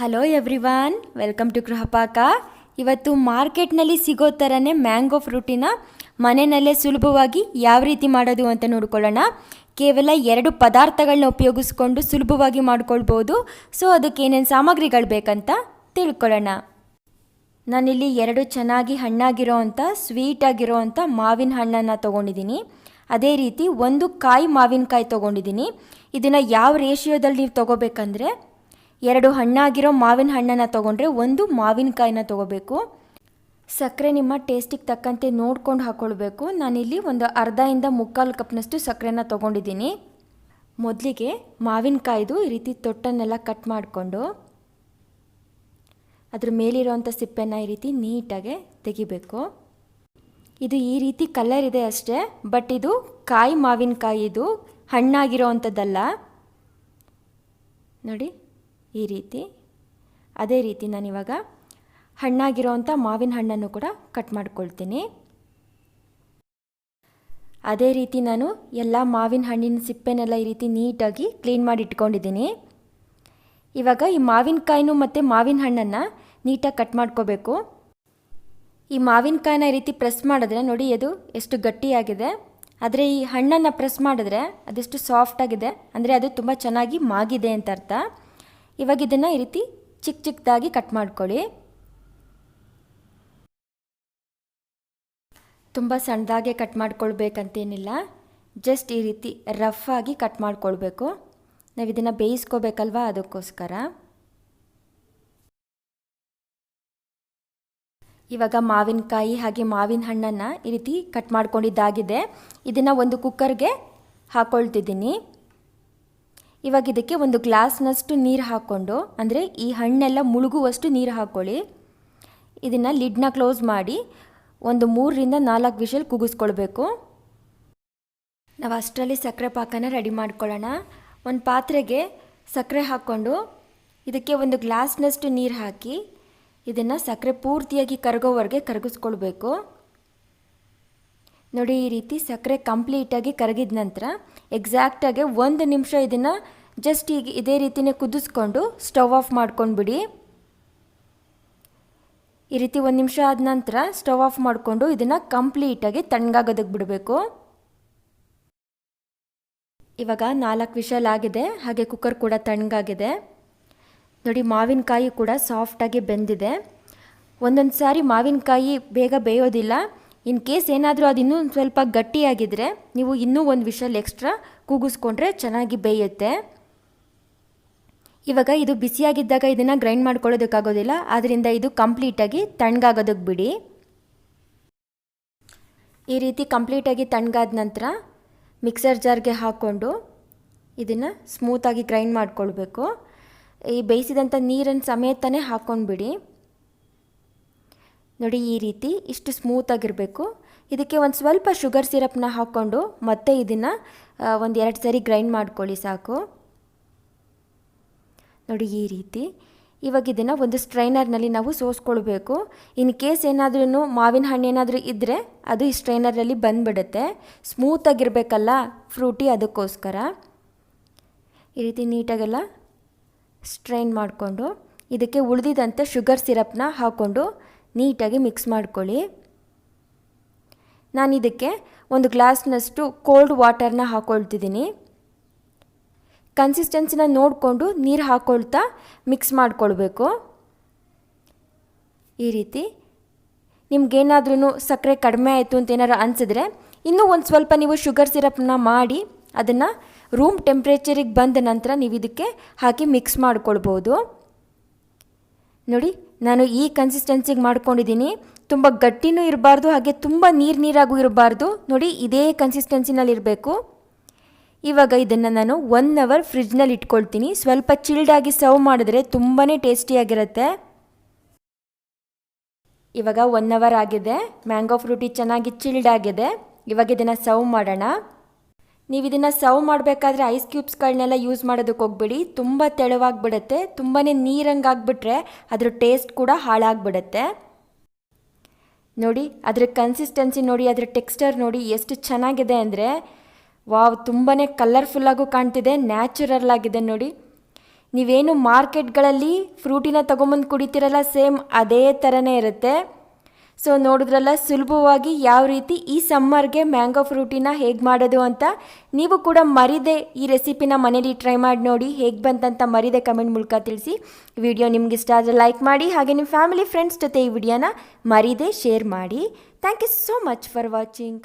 Hello everyone welcome to Gruhapaka ಇವತ್ತು ಮಾರ್ಕೆಟ್ನಲ್ಲಿ ಸಿಗೋ ಥರನೇ ಮ್ಯಾಂಗೋ ಫ್ರೂಟಿನ ಮನೆಯಲ್ಲೇ ಸುಲಭವಾಗಿ ಯಾವ ರೀತಿ ಮಾಡೋದು ಅಂತ ನೋಡ್ಕೊಳ್ಳೋಣ. ಕೇವಲ ಎರಡು ಪದಾರ್ಥಗಳನ್ನ ಉಪಯೋಗಿಸ್ಕೊಂಡು ಸುಲಭವಾಗಿ ಮಾಡ್ಕೊಳ್ಬೋದು. ಸೊ ಅದಕ್ಕೆ ಏನೇನು ಸಾಮಗ್ರಿಗಳು ಬೇಕಂತ ತಿಳ್ಕೊಳ್ಳೋಣ. ನಾನಿಲ್ಲಿ ಎರಡು ಚೆನ್ನಾಗಿ ಹಣ್ಣಾಗಿರೋ ಅಂಥ ಸ್ವೀಟ್ ಆಗಿರೋ ಅಂಥ ಮಾವಿನ ಹಣ್ಣನ್ನು ತೊಗೊಂಡಿದ್ದೀನಿ. ಅದೇ ರೀತಿ ಒಂದು ಕಾಯಿ ಮಾವಿನಕಾಯಿ ತೊಗೊಂಡಿದ್ದೀನಿ. ಇದನ್ನು ಯಾವ ರೇಷಿಯೋದಲ್ಲಿ ನೀವು ತೊಗೋಬೇಕಂದ್ರೆ ಎರಡು ಹಣ್ಣಾಗಿರೋ ಮಾವಿನ ಹಣ್ಣನ್ನು ತೊಗೊಂಡ್ರೆ ಒಂದು ಮಾವಿನಕಾಯಿನ ತೊಗೋಬೇಕು. ಸಕ್ಕರೆ ನಿಮ್ಮ ಟೇಸ್ಟಿಗೆ ತಕ್ಕಂತೆ ನೋಡ್ಕೊಂಡು ಹಾಕ್ಕೊಳ್ಬೇಕು ನಾನಿಲ್ಲಿ ಒಂದು ಅರ್ಧದಿಂದ ಮುಕ್ಕಾಲು ಕಪ್ನಷ್ಟು ಸಕ್ಕರೆನ ತೊಗೊಂಡಿದ್ದೀನಿ. ಮೊದಲಿಗೆ ಮಾವಿನಕಾಯ್ದು ಈ ರೀತಿ ತೊಟ್ಟನ್ನೆಲ್ಲ ಕಟ್ ಮಾಡಿಕೊಂಡು ಅದ್ರ ಮೇಲಿರೋವಂಥ ಸಿಪ್ಪೆನ ಈ ರೀತಿ ನೀಟಾಗೆ ತೆಗಿಬೇಕು. ಇದು ಈ ರೀತಿ ಕಲರ್ ಇದೆ ಅಷ್ಟೇ, ಬಟ್ ಇದು ಕಾಯಿ ಮಾವಿನಕಾಯಿದು ಹಣ್ಣಾಗಿರೋ ಅಂಥದ್ದಲ್ಲ ನೋಡಿ ಈ ರೀತಿ. ಅದೇ ರೀತಿ ನಾನಿವಾಗ ಹಣ್ಣಾಗಿರೋವಂಥ ಮಾವಿನ ಹಣ್ಣನ್ನು ಕೂಡ ಕಟ್ ಮಾಡ್ಕೊಳ್ತೀನಿ. ಅದೇ ರೀತಿ ನಾನು ಎಲ್ಲ ಮಾವಿನ ಹಣ್ಣಿನ ಸಿಪ್ಪೆನೆಲ್ಲ ಈ ರೀತಿ ನೀಟಾಗಿ ಕ್ಲೀನ್ ಮಾಡಿ ಇಟ್ಕೊಂಡಿದ್ದೀನಿ. ಇವಾಗ ಈ ಮಾವಿನಕಾಯಿನೂ ಮತ್ತು ಮಾವಿನ ಹಣ್ಣನ್ನು ನೀಟಾಗಿ ಕಟ್ ಮಾಡ್ಕೋಬೇಕು. ಈ ಮಾವಿನಕಾಯಿನ ಈ ರೀತಿ ಪ್ರೆಸ್ ಮಾಡಿದ್ರೆ ನೋಡಿ ಅದು ಎಷ್ಟು ಗಟ್ಟಿಯಾಗಿದೆ. ಆದರೆ ಈ ಹಣ್ಣನ್ನು ಪ್ರೆಸ್ ಮಾಡಿದ್ರೆ ಅದೆಷ್ಟು ಸಾಫ್ಟಾಗಿದೆ ಅಂದರೆ ಅದು ತುಂಬ ಚೆನ್ನಾಗಿ ಮಾಗಿದೆ ಅಂತ ಅರ್ಥ. ಇವಾಗ ಇದನ್ನು ಈ ರೀತಿ ಚಿಕ್ಕ ಚಿಕ್ಕದಾಗಿ ಕಟ್ ಮಾಡ್ಕೊಳ್ಳಿ. ತುಂಬ ಸಣ್ಣದಾಗೆ ಕಟ್ ಮಾಡ್ಕೊಳ್ಬೇಕಂತೇನಿಲ್ಲ. ಜಸ್ಟ್ ಈ ರೀತಿ ರಫ್ ಆಗಿ ಕಟ್ ಮಾಡ್ಕೊಳ್ಬೇಕು. ನಾವು ಇದನ್ನು ಬೇಯಿಸ್ಕೋಬೇಕಲ್ವಾ ಅದಕ್ಕೋಸ್ಕರ. ಇವಾಗ ಮಾವಿನಕಾಯಿ ಹಾಗೆ ಮಾವಿನ ಹಣ್ಣನ್ನು ಈ ರೀತಿ ಕಟ್ ಮಾಡ್ಕೊಂಡಿದ್ದಾಗಿದೆ. ಇದನ್ನು ಒಂದು ಕುಕ್ಕರ್ಗೆ ಹಾಕ್ಕೊಳ್ತಿದ್ದೀನಿ ಇವಾಗ ಇದಕ್ಕೆ ಒಂದು ಗ್ಲಾಸ್ನಷ್ಟು ನೀರು ಹಾಕ್ಕೊಂಡು ಅಂದರೆ ಈ ಹಣ್ಣೆಲ್ಲ ಮುಳುಗುವಷ್ಟು ನೀರು ಹಾಕ್ಕೊಳ್ಳಿ ಇದನ್ನು ಲಿಡ್ನ ಕ್ಲೋಸ್ ಮಾಡಿ ಒಂದು ಮೂರರಿಂದ ನಾಲ್ಕು ವಿಷಲ್ ಕುಗಿಸ್ಕೊಳ್ಬೇಕು ನಾವು ಅಷ್ಟರಲ್ಲಿ ಸಕ್ಕರೆ ಪಾಕನ ರೆಡಿ ಮಾಡ್ಕೊಳ್ಳೋಣ. ಒಂದು ಪಾತ್ರೆಗೆ ಸಕ್ಕರೆ ಹಾಕ್ಕೊಂಡು ಇದಕ್ಕೆ ಒಂದು ಗ್ಲಾಸ್ನಷ್ಟು ನೀರು ಹಾಕಿ ಇದನ್ನು ಸಕ್ಕರೆ ಪೂರ್ತಿಯಾಗಿ ಕರಗೋವರೆಗೆ ಕರಗಿಸ್ಕೊಳ್ಬೇಕು. ನೋಡಿ, ಈ ರೀತಿ ಸಕ್ಕರೆ ಕಂಪ್ಲೀಟಾಗಿ ಕರಗಿದ ನಂತರ ಎಕ್ಸಾಕ್ಟಾಗಿ ಒಂದು ನಿಮಿಷ ಇದನ್ನು ಜಸ್ಟ್ ಈಗ ಇದೇ ರೀತಿನೇ ಕುದಿಸ್ಕೊಂಡು ಸ್ಟವ್ ಆಫ್ ಮಾಡ್ಕೊಂಡ್ಬಿಡಿ ಈ ರೀತಿ ಒಂದು ನಿಮಿಷ ಆದ ನಂತರ ಸ್ಟವ್ ಆಫ್ ಮಾಡಿಕೊಂಡು ಇದನ್ನು ಕಂಪ್ಲೀಟಾಗಿ ತಣ್ಣಗಾಗೋದಕ್ಕೆ ಬಿಡಬೇಕು. ಇವಾಗ ನಾಲ್ಕು ವಿಷಲ್ ಆಗಿದೆ, ಹಾಗೆ ಕುಕ್ಕರ್ ಕೂಡ ತಣ್ಣಗಾಗಿದೆ. ನೋಡಿ, ಮಾವಿನಕಾಯಿ ಕೂಡ ಸಾಫ್ಟಾಗಿ ಬೆಂದಿದೆ. ಒಂದೊಂದು ಸಾರಿ ಮಾವಿನಕಾಯಿ ಬೇಗ ಬೇಯೋದಿಲ್ಲ. ಇನ್ ಕೇಸ್ ಏನಾದರೂ ಅದು ಇನ್ನೂ ಸ್ವಲ್ಪ ಗಟ್ಟಿಯಾಗಿದ್ದರೆ ನೀವು ಇನ್ನೂ ಒಂದು ವಿಷಲ್ ಎಕ್ಸ್ಟ್ರಾ ಕೂಗಿಸ್ಕೊಂಡ್ರೆ ಚೆನ್ನಾಗಿ ಬೇಯುತ್ತೆ. ಇವಾಗ ಇದು ಬಿಸಿಯಾಗಿದ್ದಾಗ ಇದನ್ನು ಗ್ರೈಂಡ್ ಮಾಡ್ಕೊಳ್ಳೋದಕ್ಕಾಗೋದಿಲ್ಲ ಆದ್ದರಿಂದ ಇದು ಕಂಪ್ಲೀಟಾಗಿ ತಣ್ಣಗಾಗೋದಕ್ಕೆ ಬಿಡಿ. ಈ ರೀತಿ ಕಂಪ್ಲೀಟಾಗಿ ತಣ್ಣಗಾದ ನಂತರ ಮಿಕ್ಸರ್ ಜಾರ್ಗೆ ಹಾಕ್ಕೊಂಡು ಇದನ್ನು ಸ್ಮೂತಾಗಿ ಗ್ರೈಂಡ್ ಮಾಡ್ಕೊಳ್ಬೇಕು. ಈ ಬೇಯಿಸಿದಂಥ ನೀರನ್ನು ಸಮೇತನೇ ಹಾಕ್ಕೊಂಡ್ಬಿಡಿ ನೋಡಿ, ಈ ರೀತಿ ಇಷ್ಟು ಸ್ಮೂತಾಗಿರಬೇಕು ಇದಕ್ಕೆ ಒಂದು ಸ್ವಲ್ಪ ಶುಗರ್ ಸಿರಪ್ನ ಹಾಕ್ಕೊಂಡು ಮತ್ತೆ ಇದನ್ನು ಒಂದು ಎರಡು ಸರಿ ಗ್ರೈಂಡ್ ಮಾಡ್ಕೊಳ್ಳಿ ಸಾಕು. ನೋಡಿ, ಈ ರೀತಿ. ಇವಾಗ ಇದನ್ನು ಒಂದು ಸ್ಟ್ರೈನರ್ನಲ್ಲಿ ನಾವು ಸೋಸ್ಕೊಳ್ಬೇಕು. ಇನ್ ಕೇಸ್ ಏನಾದ್ರೂ ಮಾವಿನ ಹಣ್ಣು ಏನಾದರೂ ಇದ್ದರೆ ಅದು ಈ ಸ್ಟ್ರೈನರಲ್ಲಿ ಬಂದುಬಿಡುತ್ತೆ. ಸ್ಮೂತಾಗಿರಬೇಕಲ್ಲ ಫ್ರೂಟಿ ಅದಕ್ಕೋಸ್ಕರ. ಈ ರೀತಿ ನೀಟಾಗೆಲ್ಲ ಸ್ಟ್ರೈನ್ ಮಾಡಿಕೊಂಡು, ಇದಕ್ಕೆ ಉಳಿದಿದಂತೆ ಶುಗರ್ ಸಿರಪ್ನ ಹಾಕ್ಕೊಂಡು ನೀಟಾಗಿ ಮಿಕ್ಸ್ ಮಾಡ್ಕೊಳ್ಳಿ. ನಾನು ಇದಕ್ಕೆ ಒಂದು ಗ್ಲಾಸ್ನಷ್ಟು ಕೋಲ್ಡ್ ವಾಟರ್ನ ಹಾಕ್ಕೊಳ್ತಿದ್ದೀನಿ ಕನ್ಸಿಸ್ಟೆನ್ಸಿನ ನೋಡಿಕೊಂಡು ನೀರು ಹಾಕ್ಕೊಳ್ತಾ ಮಿಕ್ಸ್ ಮಾಡಿಕೊಳ್ಬೇಕು. ಈ ರೀತಿ ನಿಮ್ಗೇನಾದ್ರೂ ಸಕ್ಕರೆ ಕಡಿಮೆ ಆಯಿತು ಅಂತ ಏನಾರು ಅನಿಸಿದ್ರೆ ಇನ್ನೂ ಒಂದು ಸ್ವಲ್ಪ ನೀವು ಶುಗರ್ ಸಿರಪ್ನ ಮಾಡಿ ಅದನ್ನು ರೂಮ್ ಟೆಂಪ್ರೇಚರಿಗೆ ಬಂದ ನಂತರ ನೀವು ಇದಕ್ಕೆ ಹಾಕಿ ಮಿಕ್ಸ್ ಮಾಡ್ಕೊಳ್ಬೋದು. ನೋಡಿ, ನಾನು ಈ ಕನ್ಸಿಸ್ಟೆನ್ಸಿಗೆ ಮಾಡ್ಕೊಂಡಿದ್ದೀನಿ. ತುಂಬ ಗಟ್ಟಿನೂ ಇರಬಾರ್ದು, ಹಾಗೆ ತುಂಬ ನೀರು ನೀರಾಗೂ ಇರಬಾರ್ದು. ನೋಡಿ, ಇದೇ ಕನ್ಸಿಸ್ಟೆನ್ಸಿನಲ್ಲಿ ಇರಬೇಕು. ಇವಾಗ ಇದನ್ನು ನಾನು ಒನ್ ಅವರ್ ಫ್ರಿಜ್ನಲ್ಲಿ ಇಟ್ಕೊಳ್ತೀನಿ. ಸ್ವಲ್ಪ ಚಿಲ್ಡಾಗಿ ಸರ್ವ್ ಮಾಡಿದ್ರೆ ತುಂಬಾ ಟೇಸ್ಟಿಯಾಗಿರುತ್ತೆ ಇವಾಗ ಒನ್ ಅವರ್ ಆಗಿದೆ. ಮ್ಯಾಂಗೋ ಫ್ರೂಟಿ ಚೆನ್ನಾಗಿ ಚಿಲ್ಡ್ ಆಗಿದೆ. ಇವಾಗ ಇದನ್ನು ಸರ್ವ್ ಮಾಡೋಣ. ನೀವು ಇದನ್ನು ಸರ್ವ್ ಮಾಡಬೇಕಾದ್ರೆ ಐಸ್ ಕ್ಯೂಬ್ಸ್ಗಳನ್ನೆಲ್ಲ ಯೂಸ್ ಮಾಡೋದಕ್ಕೆ ಹೋಗ್ಬೇಡಿ. ತುಂಬ ತೆಳುವಾಗ್ಬಿಡುತ್ತೆ. ತುಂಬಾ ನೀರಂಗಾಗ್ಬಿಟ್ರೆ ಅದ್ರ ಟೇಸ್ಟ್ ಕೂಡ ಹಾಳಾಗ್ಬಿಡುತ್ತೆ. ನೋಡಿ, ಅದರ ಕನ್ಸಿಸ್ಟೆನ್ಸಿ ನೋಡಿ, ಅದರ ಟೆಕ್ಸ್ಚರ್ ನೋಡಿ ಎಷ್ಟು ಚೆನ್ನಾಗಿದೆ ಅಂದರೆ, ವಾವ್ ತುಂಬಾ ಕಲರ್ಫುಲ್ಲಾಗೂ ಕಾಣ್ತಿದೆ ನ್ಯಾಚುರಲ್ ಆಗಿದೆ ನೋಡಿ. ನೀವೇನು ಮಾರ್ಕೆಟ್ಗಳಲ್ಲಿ ಫ್ರೂಟಿನ ತೊಗೊಂಬಂದು ಕುಡಿತೀರಲ್ಲ ಸೇಮ್ ಅದೇ ಥರನೇ ಇರುತ್ತೆ. ಸೊ ನೋಡಿದ್ರಲ್ಲ, ಸುಲಭವಾಗಿ ಯಾವ ರೀತಿ ಈ ಸಮ್ಮರ್ಗೆ ಮ್ಯಾಂಗೋ ಫ್ರೂಟಿನ ಹೇಗೆ ಮಾಡೋದು ಅಂತ ನೀವು ಕೂಡ ಮರಿದೆ ಈ ರೆಸಿಪಿನ ಮನೇಲಿ ಟ್ರೈ ಮಾಡಿ ನೋಡಿ ಹೇಗೆ ಬಂತಂತ ಮರಿದೆ ಕಮೆಂಟ್ ಮೂಲಕ ತಿಳಿಸಿ. ವಿಡಿಯೋ ನಿಮ್ಗೆ ಇಷ್ಟ ಆದರೆ ಲೈಕ್ ಮಾಡಿ ಹಾಗೆ ನಿಮ್ಮ ಫ್ಯಾಮಿಲಿ, ಫ್ರೆಂಡ್ಸ್ ಜೊತೆ ಈ ವಿಡಿಯೋನ ಮರಿದೆ ಶೇರ್ ಮಾಡಿ. Thank you so much for watching